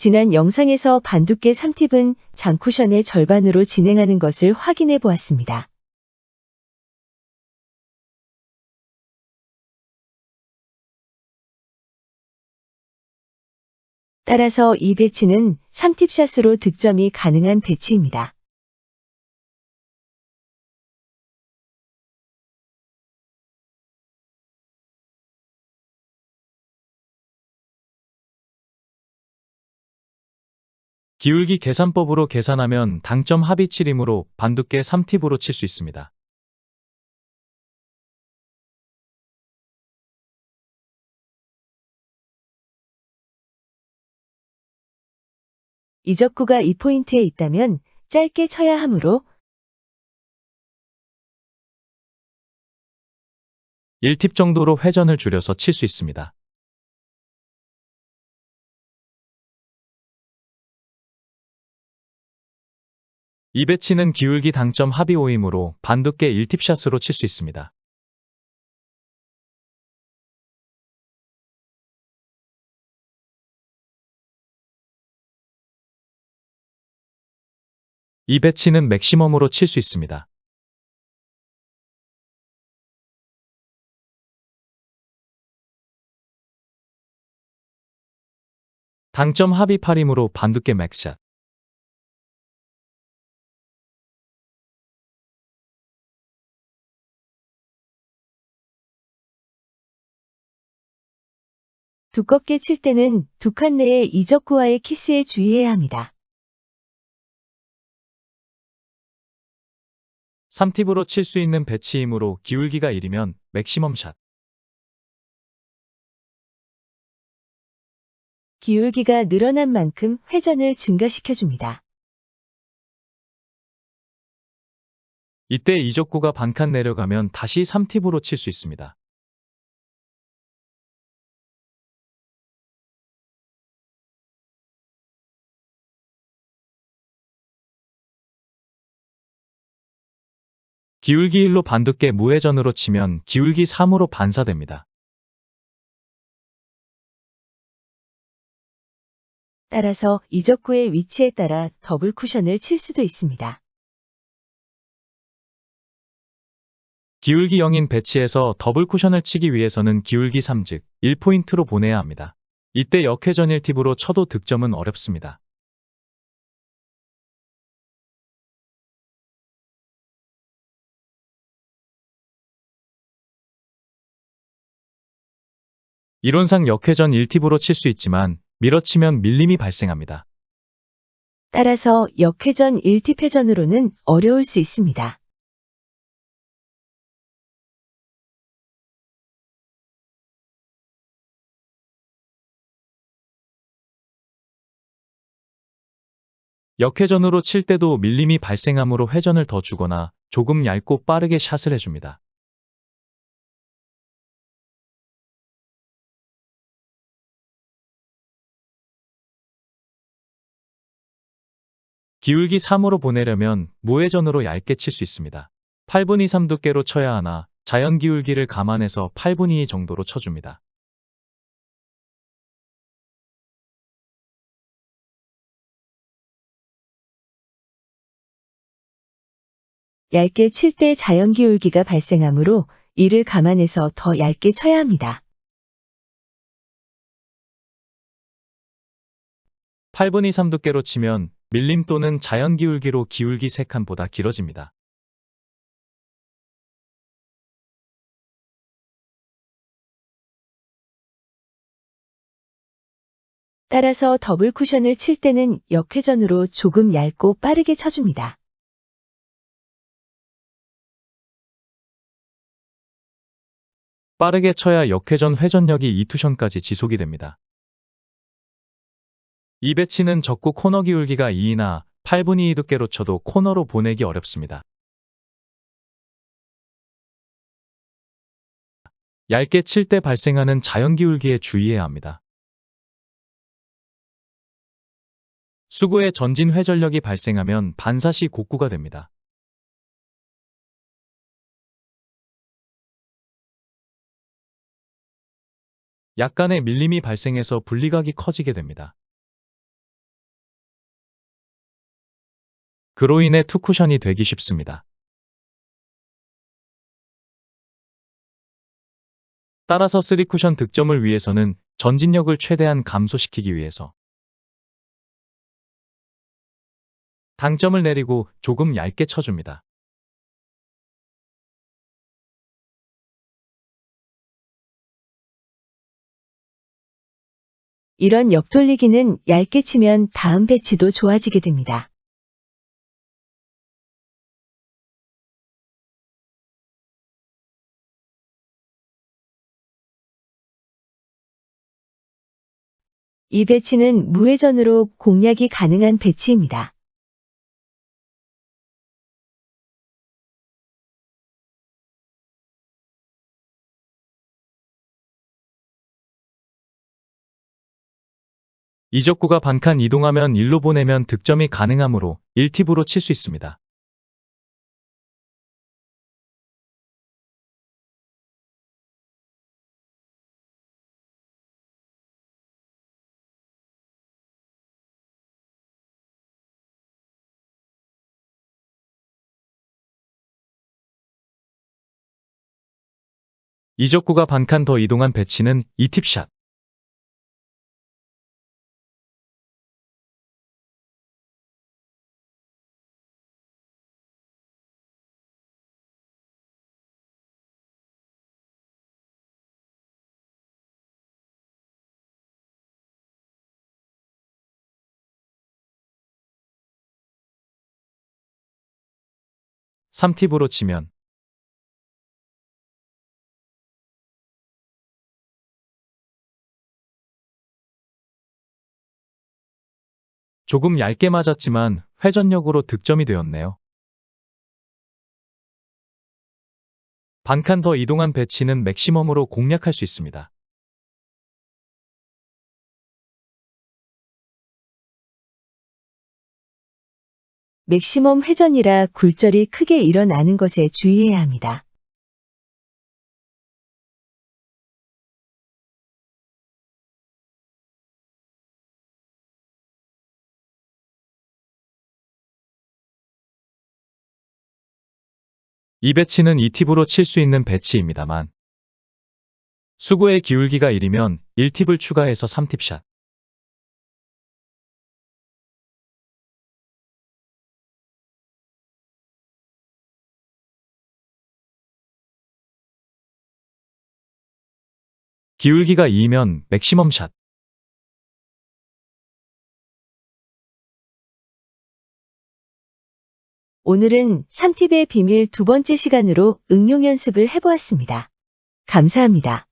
지난 영상에서 반두께 3팁은 장쿠션의 절반으로 진행하는 것을 확인해 보았습니다. 따라서 이 배치는 3팁샷으로 득점이 가능한 배치입니다. 기울기 계산법으로 계산하면 당점 합이 7이므로 반두께 3팁으로 칠 수 있습니다. 이적구가 이 포인트에 있다면 짧게 쳐야 하므로 1팁 정도로 회전을 줄여서 칠 수 있습니다. 이 배치는 기울기 당점 합이 5이므로 반두께 1팁샷으로 칠 수 있습니다. 이 배치는 맥시멈으로 칠 수 있습니다. 당점 합이 8이므로 반두께 맥샷. 두껍게 칠 때는 두 칸 내의 이적구와의 키스에 주의해야 합니다. 3팁으로 칠 수 있는 배치이므로 기울기가 1이면 맥시멈 샷. 기울기가 늘어난 만큼 회전을 증가시켜줍니다. 이때 이적구가 반칸 내려가면 다시 3팁으로 칠 수 있습니다. 기울기 1로 반두께 무회전으로 치면 기울기 3으로 반사됩니다. 따라서 이적구의 위치에 따라 더블 쿠션을 칠 수도 있습니다. 기울기 0인 배치에서 더블 쿠션을 치기 위해서는 기울기 3즉 1포인트로 보내야 합니다. 이때 역회전 1팁으로 쳐도 득점은 어렵습니다. 이론상 역회전 1팁으로 칠 수 있지만 밀어치면 밀림이 발생합니다. 따라서 역회전 1팁 회전으로는 어려울 수 있습니다. 역회전으로 칠 때도 밀림이 발생하므로 회전을 더 주거나 조금 얇고 빠르게 샷을 해줍니다. 기울기 3으로 보내려면 무회전으로 얇게 칠 수 있습니다. 8분 2 3 두께로 쳐야 하나 자연 기울기를 감안해서 8분 2 정도로 쳐줍니다. 얇게 칠 때 자연 기울기가 발생하므로 이를 감안해서 더 얇게 쳐야 합니다. 8분 2 3 두께로 치면 밀림 또는 자연 기울기로 기울기 3칸보다 길어집니다. 따라서 더블 쿠션을 칠 때는 역회전으로 조금 얇고 빠르게 쳐줍니다. 빠르게 쳐야 역회전 회전력이 2투션까지 지속이 됩니다. 이 배치는 적구 코너 기울기가 2이나 8분의 2 두께로 쳐도 코너로 보내기 어렵습니다. 얇게 칠 때 발생하는 자연 기울기에 주의해야 합니다. 수구에 전진 회전력이 발생하면 반사시 곡구가 됩니다. 약간의 밀림이 발생해서 분리각이 커지게 됩니다. 그로 인해 투쿠션이 되기 쉽습니다. 따라서 3쿠션 득점을 위해서는 전진력을 최대한 감소시키기 위해서 당점을 내리고 조금 얇게 쳐줍니다. 이런 옆돌리기는 얇게 치면 다음 배치도 좋아지게 됩니다. 이 배치는 무회전으로 공략이 가능한 배치입니다. 이적구가 반칸 이동하면 1로 보내면 득점이 가능하므로 1팁으로 칠 수 있습니다. 이적구가 반칸 더 이동한 배치는 2팁샷. 삼팁으로 치면 조금 얇게 맞았지만 회전력으로 득점이 되었네요. 반칸 더 이동한 배치는 맥시멈으로 공략할 수 있습니다. 맥시멈 회전이라 굴절이 크게 일어나는 것에 주의해야 합니다. 이 배치는 2팁으로 칠 수 있는 배치입니다만 수구의 기울기가 1이면 1팁을 추가해서 3팁샷. 기울기가 2면 맥시멈 샷. 오늘은 3팁의 비밀 두 번째 시간으로 응용 연습을 해보았습니다. 감사합니다.